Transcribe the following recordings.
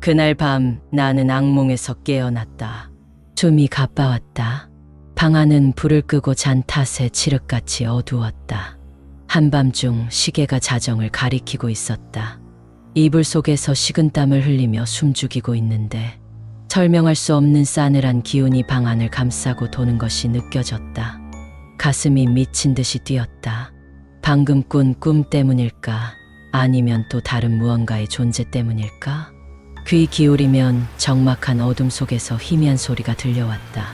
그날 밤 나는 악몽에서 깨어났다. 숨이 가빠왔다. 방 안은 불을 끄고 잔 탓에 칠흑같이 어두웠다. 한밤중 시계가 자정을 가리키고 있었다. 이불 속에서 식은 땀을 흘리며 숨죽이고 있는데 설명할 수 없는 싸늘한 기운이 방 안을 감싸고 도는 것이 느껴졌다. 가슴이 미친 듯이 뛰었다. 방금 꾼 꿈 때문일까? 아니면 또 다른 무언가의 존재 때문일까? 귀 기울이면 적막한 어둠 속에서 희미한 소리가 들려왔다.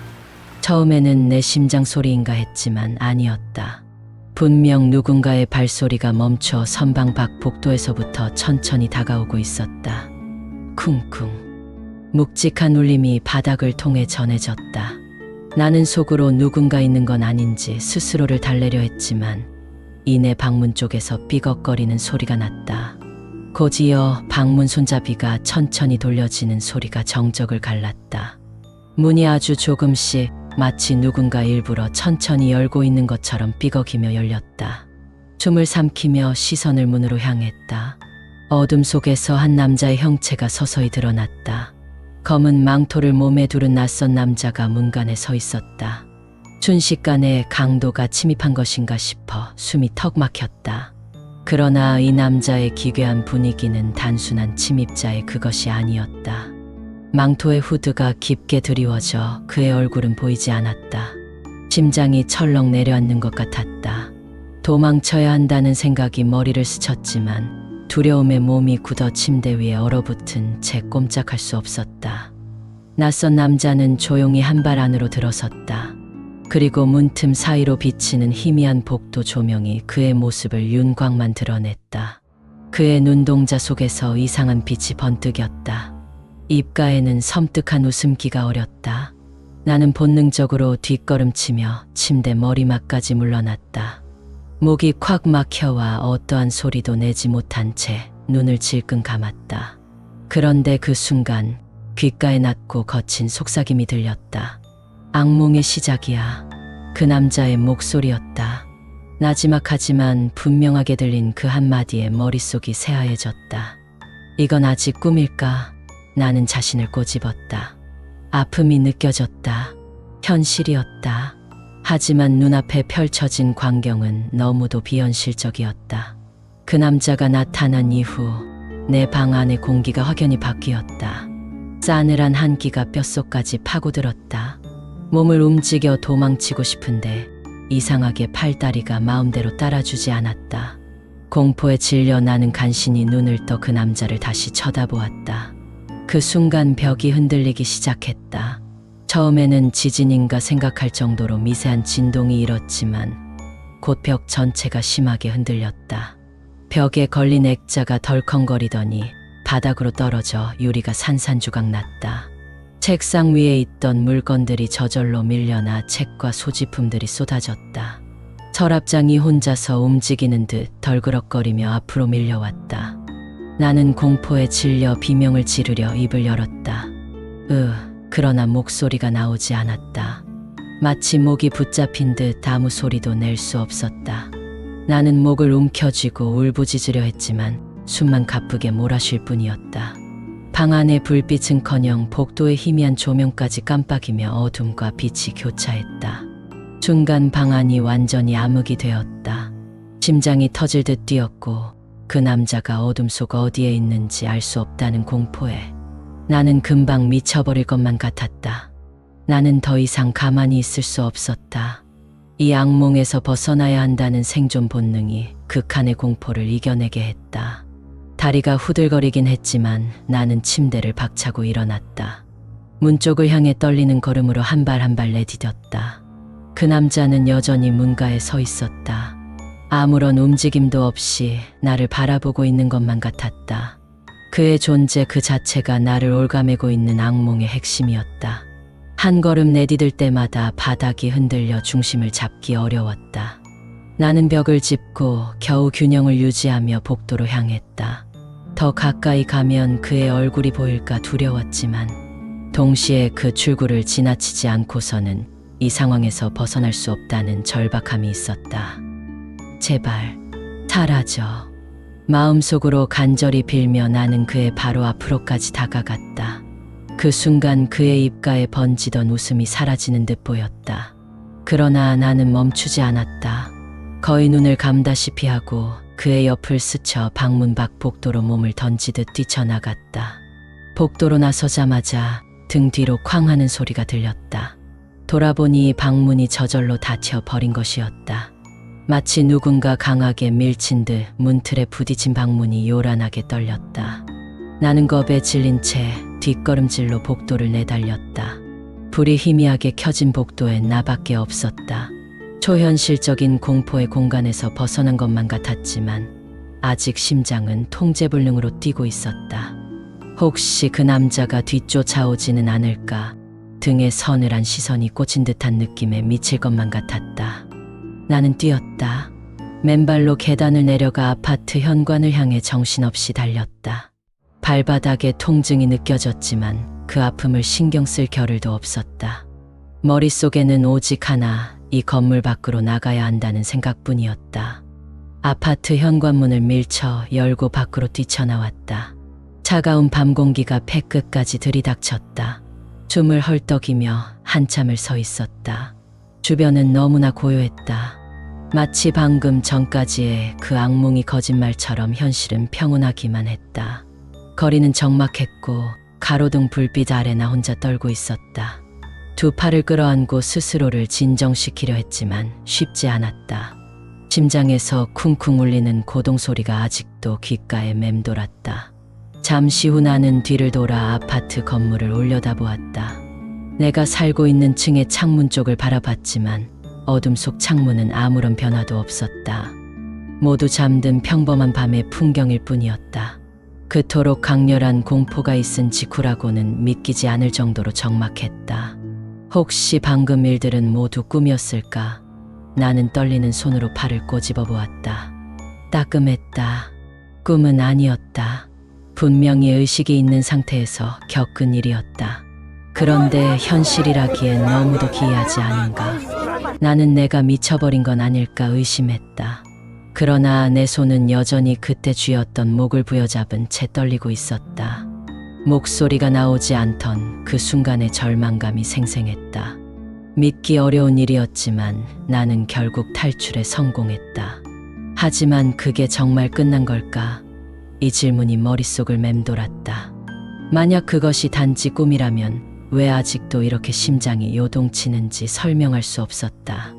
처음에는 내 심장 소리인가 했지만 아니었다. 분명 누군가의 발소리가 멈춰 선방 밖 복도에서부터 천천히 다가오고 있었다. 쿵쿵. 묵직한 울림이 바닥을 통해 전해졌다. 나는 속으로 누군가 있는 건 아닌지 스스로를 달래려 했지만 이내 방문 쪽에서 삐걱거리는 소리가 났다. 곧이어 방문 손잡이가 천천히 돌려지는 소리가 정적을 갈랐다. 문이 아주 조금씩 마치 누군가 일부러 천천히 열고 있는 것처럼 삐걱이며 열렸다. 숨을 삼키며 시선을 문으로 향했다. 어둠 속에서 한 남자의 형체가 서서히 드러났다. 검은 망토를 몸에 두른 낯선 남자가 문간에 서 있었다. 순식간에 강도가 침입한 것인가 싶어 숨이 턱 막혔다. 그러나 이 남자의 기괴한 분위기는 단순한 침입자의 그것이 아니었다. 망토의 후드가 깊게 드리워져 그의 얼굴은 보이지 않았다. 심장이 철렁 내려앉는 것 같았다. 도망쳐야 한다는 생각이 머리를 스쳤지만 두려움에 몸이 굳어 침대 위에 얼어붙은 채 꼼짝할 수 없었다. 낯선 남자는 조용히 한 발 안으로 들어섰다. 그리고 문틈 사이로 비치는 희미한 복도 조명이 그의 모습을 윤곽만 드러냈다. 그의 눈동자 속에서 이상한 빛이 번뜩였다. 입가에는 섬뜩한 웃음기가 어렸다. 나는 본능적으로 뒷걸음치며 침대 머리맡까지 물러났다. 목이 콱 막혀와 어떠한 소리도 내지 못한 채 눈을 질끈 감았다. 그런데 그 순간 귓가에 낮고 거친 속삭임이 들렸다. 악몽의 시작이야. 그 남자의 목소리였다. 나지막하지만 분명하게 들린 그 한마디에 머릿속이 새하얘졌다. 이건 아직 꿈일까? 나는 자신을 꼬집었다. 아픔이 느껴졌다. 현실이었다. 하지만 눈앞에 펼쳐진 광경은 너무도 비현실적이었다. 그 남자가 나타난 이후 내 방 안의 공기가 확연히 바뀌었다. 싸늘한 한기가 뼛속까지 파고들었다. 몸을 움직여 도망치고 싶은데 이상하게 팔다리가 마음대로 따라주지 않았다. 공포에 질려 나는 간신히 눈을 떠 그 남자를 다시 쳐다보았다. 그 순간 벽이 흔들리기 시작했다. 처음에는 지진인가 생각할 정도로 미세한 진동이 일었지만 곧 벽 전체가 심하게 흔들렸다. 벽에 걸린 액자가 덜컹거리더니 바닥으로 떨어져 유리가 산산조각 났다. 책상 위에 있던 물건들이 저절로 밀려나 책과 소지품들이 쏟아졌다. 서랍장이 혼자서 움직이는 듯 덜그럭거리며 앞으로 밀려왔다. 나는 공포에 질려 비명을 지르려 입을 열었다. 으, 그러나 목소리가 나오지 않았다. 마치 목이 붙잡힌 듯 아무 소리도 낼 수 없었다. 나는 목을 움켜쥐고 울부짖으려 했지만 숨만 가쁘게 몰아쉴 뿐이었다. 방 안의 불빛은커녕 복도의 희미한 조명까지 깜빡이며 어둠과 빛이 교차했다. 순간 방 안이 완전히 암흑이 되었다. 심장이 터질 듯 뛰었고 그 남자가 어둠 속 어디에 있는지 알 수 없다는 공포에 나는 금방 미쳐버릴 것만 같았다. 나는 더 이상 가만히 있을 수 없었다. 이 악몽에서 벗어나야 한다는 생존 본능이 극한의 공포를 이겨내게 했다. 다리가 후들거리긴 했지만 나는 침대를 박차고 일어났다. 문 쪽을 향해 떨리는 걸음으로 한 발 한 발 내디뎠다. 그 남자는 여전히 문가에 서 있었다. 아무런 움직임도 없이 나를 바라보고 있는 것만 같았다. 그의 존재 그 자체가 나를 올가매고 있는 악몽의 핵심이었다. 한 걸음 내디딜 때마다 바닥이 흔들려 중심을 잡기 어려웠다. 나는 벽을 짚고 겨우 균형을 유지하며 복도로 향했다. 더 가까이 가면 그의 얼굴이 보일까 두려웠지만 동시에 그 출구를 지나치지 않고서는 이 상황에서 벗어날 수 없다는 절박함이 있었다. 제발 사라져. 마음속으로 간절히 빌며 나는 그의 바로 앞으로까지 다가갔다. 그 순간 그의 입가에 번지던 웃음이 사라지는 듯 보였다. 그러나 나는 멈추지 않았다. 거의 눈을 감다시피 하고 그의 옆을 스쳐 방문 밖 복도로 몸을 던지듯 뛰쳐나갔다. 복도로 나서자마자 등 뒤로 쾅 하는 소리가 들렸다. 돌아보니 방문이 저절로 닫혀 버린 것이었다. 마치 누군가 강하게 밀친 듯 문틀에 부딪힌 방문이 요란하게 떨렸다. 나는 겁에 질린 채 뒷걸음질로 복도를 내달렸다. 불이 희미하게 켜진 복도엔 나밖에 없었다. 초현실적인 공포의 공간에서 벗어난 것만 같았지만 아직 심장은 통제불능으로 뛰고 있었다. 혹시 그 남자가 뒤쫓아오지는 않을까? 등에 서늘한 시선이 꽂힌 듯한 느낌에 미칠 것만 같았다. 나는 뛰었다. 맨발로 계단을 내려가 아파트 현관을 향해 정신없이 달렸다. 발바닥에 통증이 느껴졌지만 그 아픔을 신경 쓸 겨를도 없었다. 머릿속에는 오직 하나, 이 건물 밖으로 나가야 한다는 생각뿐이었다. 아파트 현관문을 밀쳐 열고 밖으로 뛰쳐나왔다. 차가운 밤 공기가 폐끝까지 들이닥쳤다. 숨을 헐떡이며 한참을 서 있었다. 주변은 너무나 고요했다. 마치 방금 전까지의 그 악몽이 거짓말처럼 현실은 평온하기만 했다. 거리는 적막했고 가로등 불빛 아래 나 혼자 떨고 있었다. 두 팔을 끌어안고 스스로를 진정시키려 했지만 쉽지 않았다. 심장에서 쿵쿵 울리는 고동 소리가 아직도 귓가에 맴돌았다. 잠시 후 나는 뒤를 돌아 아파트 건물을 올려다보았다. 내가 살고 있는 층의 창문 쪽을 바라봤지만 어둠 속 창문은 아무런 변화도 없었다. 모두 잠든 평범한 밤의 풍경일 뿐이었다. 그토록 강렬한 공포가 있은 직후라고는 믿기지 않을 정도로 적막했다. 혹시 방금 일들은 모두 꿈이었을까? 나는 떨리는 손으로 팔을 꼬집어 보았다. 따끔했다. 꿈은 아니었다. 분명히 의식이 있는 상태에서 겪은 일이었다. 그런데 현실이라기엔 너무도 기이하지 않은가. 나는 내가 미쳐버린 건 아닐까 의심했다. 그러나 내 손은 여전히 그때 쥐었던 목을 부여잡은 채 떨리고 있었다. 목소리가 나오지 않던 그 순간의 절망감이 생생했다. 믿기 어려운 일이었지만 나는 결국 탈출에 성공했다. 하지만 그게 정말 끝난 걸까? 이 질문이 머릿속을 맴돌았다. 만약 그것이 단지 꿈이라면 왜 아직도 이렇게 심장이 요동치는지 설명할 수 없었다.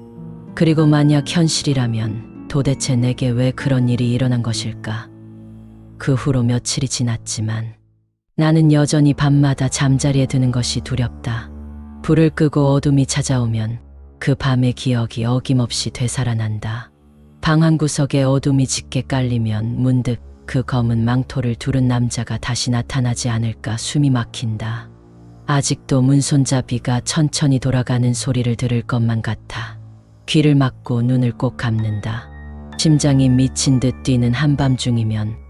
그리고 만약 현실이라면 도대체 내게 왜 그런 일이 일어난 것일까? 그 후로 며칠이 지났지만 나는 여전히 밤마다 잠자리에 드는 것이 두렵다. 불을 끄고 어둠이 찾아오면 그 밤의 기억이 어김없이 되살아난다. 방 한 구석에 어둠이 짙게 깔리면 문득 그 검은 망토를 두른 남자가 다시 나타나지 않을까 숨이 막힌다. 아직도 문손잡이가 천천히 돌아가는 소리를 들을 것만 같아. 귀를 막고 눈을 꼭 감는다. 심장이 미친 듯 뛰는 한밤중이면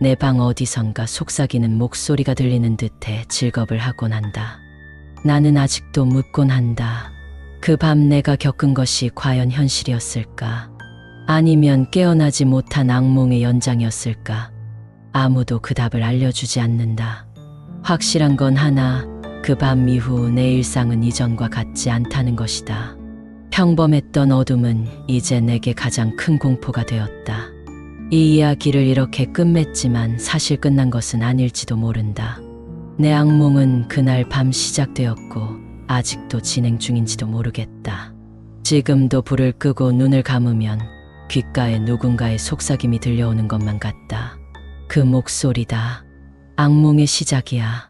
내 방 어디선가 속삭이는 목소리가 들리는 듯해 즐겁을 하곤 한다. 나는 아직도 묻곤 한다. 그 밤 내가 겪은 것이 과연 현실이었을까? 아니면 깨어나지 못한 악몽의 연장이었을까? 아무도 그 답을 알려주지 않는다. 확실한 건 하나, 그 밤 이후 내 일상은 이전과 같지 않다는 것이다. 평범했던 어둠은 이제 내게 가장 큰 공포가 되었다. 이 이야기를 이렇게 끝맺지만 사실 끝난 것은 아닐지도 모른다. 내 악몽은 그날 밤 시작되었고 아직도 진행 중인지도 모르겠다. 지금도 불을 끄고 눈을 감으면 귓가에 누군가의 속삭임이 들려오는 것만 같다. 그 목소리다. 악몽의 시작이야.